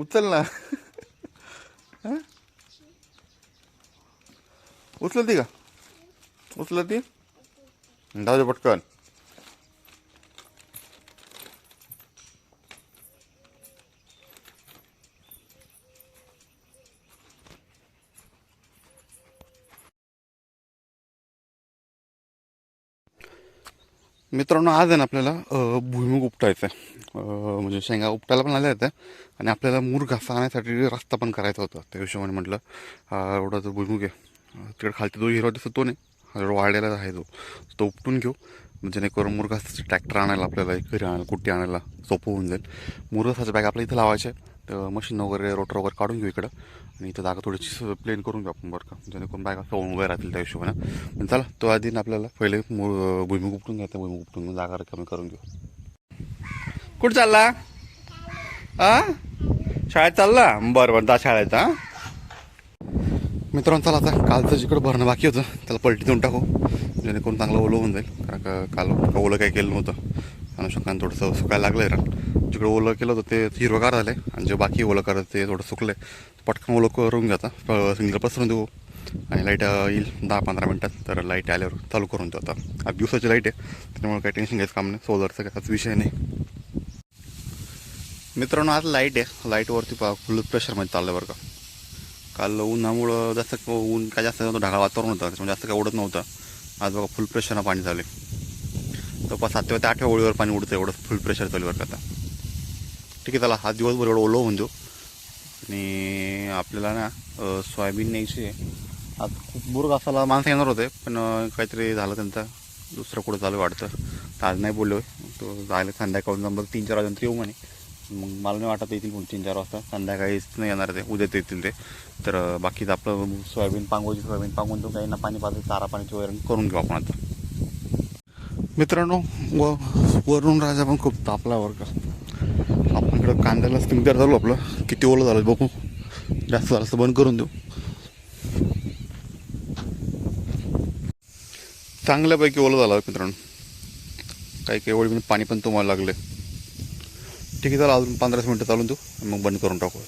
उचल ना. हं? उचल का? उचलती? ती पटकन. मित्रांनो आज आहे ना आपल्याला भुईमुग उपटायचं आहे म्हणजे शेंगा उपटायला पण आल्या होत्या आणि आपल्याला मूर घासा आणण्यासाठी रस्ता पण करायचा होता. त्या हिशोबाने म्हटलं एवढा जो भुईमुग आहे. तिकडे खालती जो हिरवा दिसतो तो नाही जो वाढलेला आहे तो तो उपटून घेऊ. म्हणजे जेणेकरून मुरघासाचं ट्रॅक्टर आणायला आपल्याला घरी आणायला कुट्टी आणायला सोपं होऊन जाईल. मुरघासाचं बॅग आपल्या इथं लावायचं आहे. मशीन वगैरे रोटर वगैरे काढून घेऊ इकडं. आणि इथं जागा थोडीशी प्लेन करून घेऊ आपण बरं का. जेणेकरून बायका सोडून उभ्या राहतील त्या हिशोबाने. पण चला तो आधी आपल्याला पहिले मू- भुईमुग उपटून घ्यायचा भुईमुग उपटून जागा कमी करून घेऊ. कुठं चालला? आ? शाळेत चालला? बरं बरं दा शाळेत हा. मित्रांनो चला आता कालचं जिकडं भरणं बाकी होतं त्याला पलटी देऊन टाकू. जेणेकरून चांगलं ओलं होऊन जाईल. कारण का काल ओलं काही केलं नव्हतं. अनुषंगाने थोडंसं सुकायला लागलं आहे रान जिकडे ओलं केलं होतं ते हिरवगार झालं आहे आणि जे बाकी ओलं करत ते थोडं सुकलं आहे पटकन ओलं करून घ्या आता. सिंगल पसरून देऊ. आणि लाइट येईल दहा पंधरा मिनटात. तर लाइट आल्यावर चालू करून देऊ आता. आज दिवसाची लाइट आहे. त्याच्यामुळे काही टेन्शन घ्यायचं काम नाही. सोलरचं काहीच विषय नाही. मित्रांनो आज लाइट आहे. लाईटवरती पा फुल प्रेशरमध्ये चाललं बरं का. काल उन्हामुळं जास्त ऊन काय जास्त ढगाळ वातावरण होतं. त्याच्यामुळे जास्त काय उडत नव्हतं. आज बघा फुल प्रेशरनं पाणी झाले जवळपास सातव्या ते आठव्या ओळीवर पाणी उडतं एवढं फुल प्रेशर चालू आहे आता. ठीक आहे चला हा दिवसभर एवढं ओलो होऊन जाऊ. आणि आपल्याला ना सोयाबीन न्यायची आहे. आज खूप बुरग असाला माणसं येणार होते पण काहीतरी झालं त्यांचं. दुसरं कुठं चालू वाटतं. तर आज नाही बोललो तो जायला संध्याकाळून जमलं तीन चार वाजून येऊ म्हणे. मग मला नाही वाटत येतील कोण तीन चार वाजता. संध्याकाळीच नाही येणार ते. उद्याच येतील ते. तर बाकीचं आपलं सोयाबीन पांगवायची सोयाबीन पांगून तो काही ना पाणी पाहिजे चारा पाण्याची वगैरे करून घेऊ आपण आता. मित्रांनो व वरून राजा पण खूप तापला वर का. आपण इकडं कांद्याला स्पिंकर झालो आपलं. किती ओलं झालं बघू. जास्त झालं तर बंद करून देऊ. चांगल्यापैकी ओलं झालं मित्रांनो. काही काही वेळी पाणी पण तुम्हाला लागले. ठीक आहे चला अजून पंधराच मिनटं चालून देऊ मग बंद करून टाकू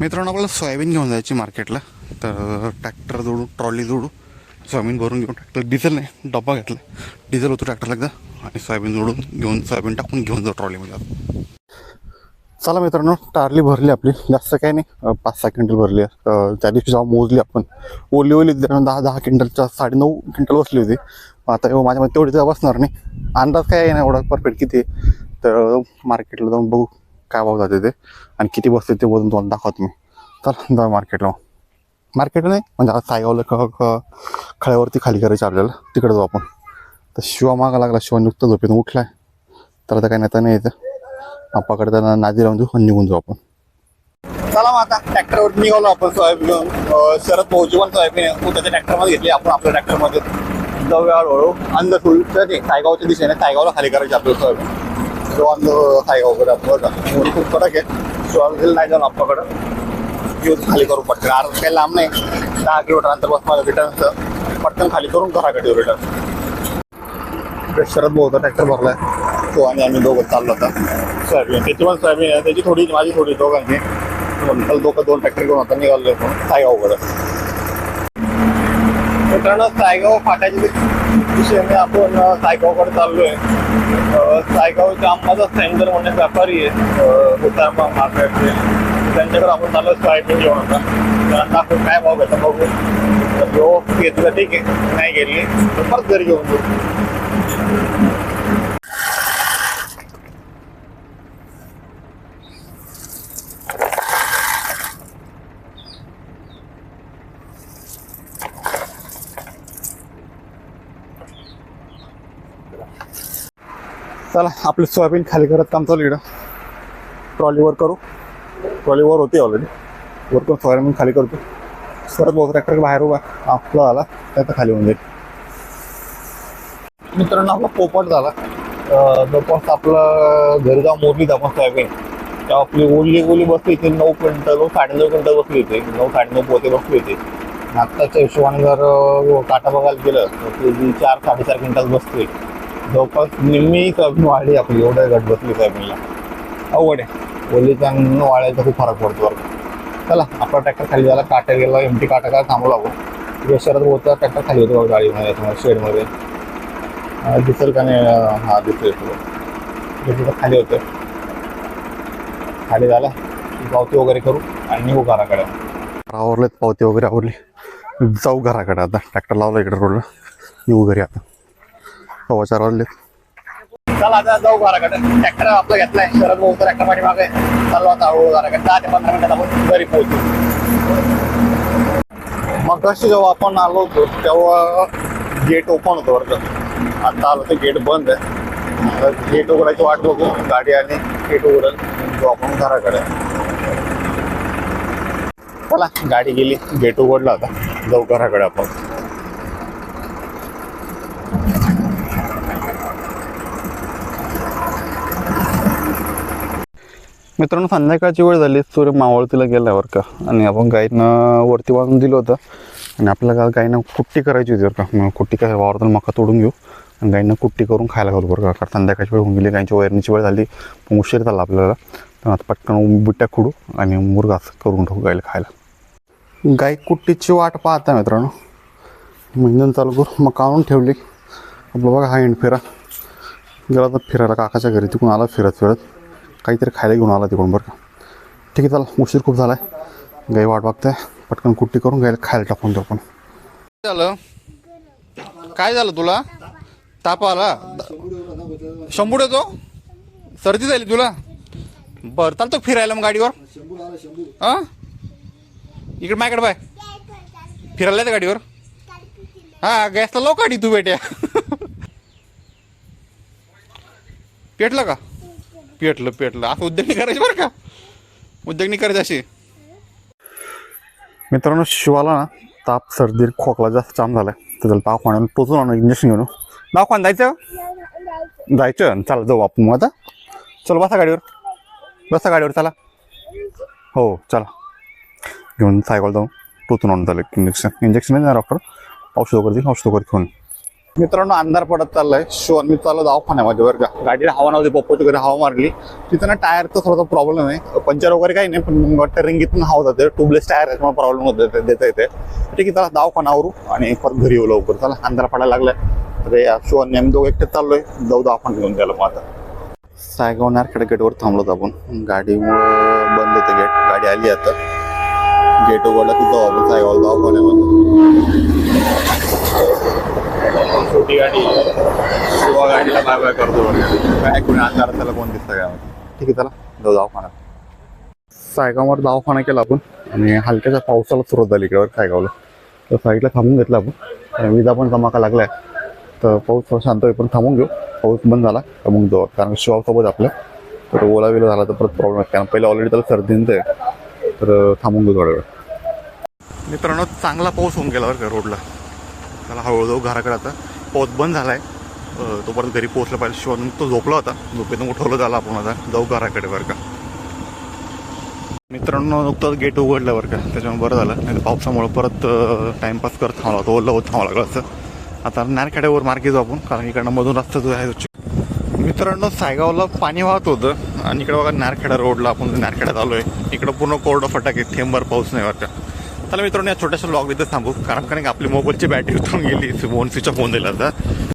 मित्रांनो आपल्याला सोयाबीन घेऊन जायची मार्केटला तर ट्रॅक्टर जोडू ट्रॉली जोडू. सोयाबीन भरून घेऊन ट्रॅक्टर डिझेल नाही डब्बा घेतला डिझेल होतो ट्रॅक्टरला एकदा आणि सोयाबीन जोडून घेऊन सोयाबीन टाकून घेऊन जाऊ ट्रॉलीमध्ये चला मित्रांनो टारली भरली आपली. जास्त काही नाही. पाच सहा क्विंटल भरली. आहे. त्या दिवशी जेव्हा मोजली आपण. ओली ओली दहा दहा क्विंटलच्या साडे नऊ क्विंटल बसली होती. आता माझ्या मते तेवढी तर बसणार नाही. अंदाज काय आहे ना एवढा परफेक्ट किती आहे. तर मार्केटला जाऊन बघू काय भाव जाते ते. आणि किती बसते ते वजन तुम्हाला दाखवत मी. चला जाऊ मार्केटला मार्केट नाही म्हणजे आता सायगावला ख क- खळ्यावरती खाली करायची आपल्याला. तिकडे जाऊ आपण. तर शिवा मागा लागला. शिवा नुकतं झोपेतून उठलाय. तर आता काय नेता नाही येतं आपाकडे त्यांना नादी लावून देऊ आणि निघून जाऊ आपण. चला मग आता ट्रॅक्टरवर निघालो आपण. सोयाबीन घेऊन. शरद भाऊची पण सोयाबीन त्याच्या ट्रॅक्टरमध्ये घेतली. आपण आपल्या ट्रॅक्टरमध्ये. जाऊया हळूहळू. अंधसूळ ते सायगावच्या दिशेने तायगावला खाली करायची आपलं सोयाबीन जो अंध वगैरे आपण मोठी खूप फरक आहे. सोयाबीन नाही जाऊन आपल्याकडं. घेऊन खाली करू पटकन. अर्ध काही लांब नाही. दहा किलोमीटर अंतर बस माझं रिटर्नचं पटकन खाली करून घराकडे रिटर्न शरद भाऊचा ट्रॅक्टर भरलाय. तो आणि आम्ही दोघं चाललो आता. सोयाबीन त्याची पण सोयाबीन आहे त्याची थोडी माझी थोडी दोघांची. म्हणून दोघं दोन ट्रॅक्टर घेऊन आता निघालो आपण सायगावकडं मित्रांनो सायगाव फाट्याच्या दिशेने आपण अं, सायगावकडे चाललोय. अं, सायगावच्या आंबाचा सेंटर म्हणणे व्यापारी आहे अं, उतारमा मार्केटचे त्यांच्याकडे आपण चाललो सोयाबीन घेऊन आता. त्यांना दाखवून काय भाव घेता बघू. तर जो घेतलं ठीक आहे नाही गेली तर परत घरी घेऊन जाऊ चला आपलं सोयाबीन खाली करत काम चालू इकडं. ट्रॉलीवर करू. ट्रॉलीवर होती ऑलरेडी वर करून सोयाबीन खाली करतो. परत बहुत ट्रॅक्टर बाहेर उभा. आपला झाला त्याचा खाली होऊन जाईल. मित्रांनो आपला पोपट झाला. जवळपास आपलं घरी जाऊन मोडली आपण सोयाबीन तेव्हा आपली ओली ओली बसली होती नऊ क्विंटल साडे नऊ क्विंटल बसली होती नऊ साडे नऊ पोते बसली होती आत्ताच्या हिशोबाने जर काटा बघायला गेलं तर ती चार साडेचार क्विंटल बसते जवळपास निम्मी सोयाबीन वाढली आपली एवढं गट बसली सोयाबीनला. अवघड आहे. ओलीचा आणि वाळ्याचा खूप फरक पडतो. चला आपला ट्रॅक्टर खाली झाला काटा गेला एमटी काटा काय थांबू लागू. तिकडे शरद होता ट्रॅक्टर खाली होतो बघा गाडीमध्ये तुम्हाला शेडमध्ये. दिसेल का नाही? हा दिसेल तुला. तिथं खाली होतं. खाली झाला. पावती वगैरे करू आणि निघू घराकडे. आवरलेत पावती वगैरे आवरली. जाऊ घराकडे आता. ट्रॅक्टर लावला इकडे रोडला. येऊ घरी आता. सव्वा चार वाजलेत चला आता जाऊ घराकडे ट्रॅक्टर आपला घेतलाय. शरद भाऊ ट्रॅक्टर पाठी मागे. चाललो आता हो, हळूहळू घराकडे दहा ते पंधरा मिनिटात आपण घरी पोहोचू. मग कशी जेव्हा आपण आलो होतो तेव्हा गेट ओपन होतं वरचं आता आलो तर गेट बंद आहे. गेट उघडायची वाट बघू. गाडी आली गेट उघडल. जाऊ आपण घराकडे चला गाडी गेली. गेट उघडला आता. जाऊ घराकडे आपण. मित्रांनो संध्याकाळची वेळ झाली. सूर्य मावळतीला गेला बरं का. आणि आपण गाईनं वरती बांधून दिलं होतं. आणि आपल्याला गाईनं कुट्टी करायची होती बरं का. मग कुट्टी काय वावरातून मका तोडून घेऊ. आणि गाईनं कुट्टी करून खायला घालू बरं का. कारण संध्याकाळची वेळ होऊन गेली. गाईच्या वैरणीची वेळ झाली. मग उशीर झाला आपल्याला. तर आता पटकन बिट्या खुडू आणि मुरगास करून ठेवू गायला खायला. गाय कुट्टीची वाट पाहता मित्रांनो. म्हणजे चालू करू मग काढून ठेवली. आपलं बघा हा एंड फिरा. गेला तर फिरायला काकाच्या घरी. तिकडून आला फिरत फिरत काहीतरी खायला घेऊन आला तिकडून बरं का. ठीक आहे चला. उशीर खूप झाला आहे गाई वाट बघते पटकन कुट्टी करून गायला खायला टाकून देऊ आपण. झालं? काय झालं तुला? ताप आला? शंभूड येतो? सर्दी झाली तुला? बरं चालतो फिरायला मग गाडीवर? हां? इकडे माझ्याकडे बाय. फिरायला येतं गाडीवर? हा गॅसला लाव गाडी तू बेट्या. पेटलं का? पेटलं पेटलं. असं उद्योगणी करायची बरं का? उद्योगणी करायची अशी. मित्रांनो शिवाला ना ताप सर्दी खोकला जास्त जाम झालाय. तर त्याला दवाखान्यात टोचून आणून इंजेक्शन घेऊन. येऊ. जायचं? जायचं. चला जाऊ आपण मग आता. चल बसा गाडीवर. बसा गाडीवर चला. हो चला. घेऊन सायकल जाऊ टोचून आणून झालं इंजेक्शन इंजेक्शन नाही डॉक्टर औषध वगैरे देईल औषध वगैरे घेऊन मित्रांनो अंधार पडत चाललाय. शिवण मी चाललो दवाखान्यामध्ये बरं का. गाडीला हवा नव्हती पप्पाची वगैरे हवा मारली. तिथं ना टायरचा थोडासा प्रॉब्लेम आहे. पंचर वगैरे काही नाही पण वाटतं रिंगीतून हवा जाते ट्यूबलेस टायर त्याच्यामुळे प्रॉब्लेम होत देता येते ठीक आहे चला दवाखाना आवरू आणि परत घरी येऊ लवकर. चला अंधार पडायला लागलाय. तर या शो नेम दोघं एकटेच चाललोय. जाऊ दवाखाना घेऊन त्याला मग आता. सायगाव नारखेड गेटवर थांबलो आपण. गाडीमुळं बंद होतं गेट गाडी आली आता. गेट उघडला की जाऊ आपण सायगाव दवाखान्यामध्ये छोटी गाडी. किंवा गाडीला बाय बाय करतो. काय कोणी अंधारात त्याला कोण दिसतं काय ठीक आहे चला. जाऊ दवाखान्यात. सायगाववर दवाखाना केला आपण. आणि हलक्याच्या पावसाला सुरुवात झाली इकडे सायगावला. तर साईडला थांबून घेतला आपण. आणि विजा पण जमाका लागलाय. तर पाऊस थोडा शांत होईपर्यंत थांबून घेऊ. पाऊस बंद झाला तर मग जाऊ. कारण शिवासोबत आपलं. तर ओला विला झाला तर परत प्रॉब्लेम कारण पहिले ऑलरेडी त्याला सर्दी ते. तर थांबून घेऊ थोडा वेळ मित्रांनो चांगला पाऊस होऊन गेला बरं का रोडला. त्याला हळूहळू घराकडे आता पाऊस बंद झाला आहे तोपर्यंत घरी पोहोचला पाहिजे शिवाय तो झोपला होता. झोपेतून उठवलं झालं आपण आता. जाऊ घराकडे बरं का. मित्रांनो नुकतंच गेट उघडलं बरं का. त्याच्यामुळे बरं झालं. नाही तर पावसामुळे परत टाइमपास करत थांबला होता. ओलं होत थांबला लागलं असं. आता नारखेड्यावर मार्गे जाऊ आपण कारण इकडनं मधून रस्ता जो आहे मित्रांनो सायगावला पाणी वाहत होतं. आणि इकडे बघा नारखेडा रोडला आपण नारखेड्यात आलो आहे इकडं पूर्ण कोरडं फटाके थेंबर पाऊस नाही वाटतं. चला मित्रांनो या छोट्याशा लॉग इथं थांबू. कारण कारण आपली मोबाईलची बॅटरी उतरून गेली. फोन स्विच ऑफ होऊन दिला होता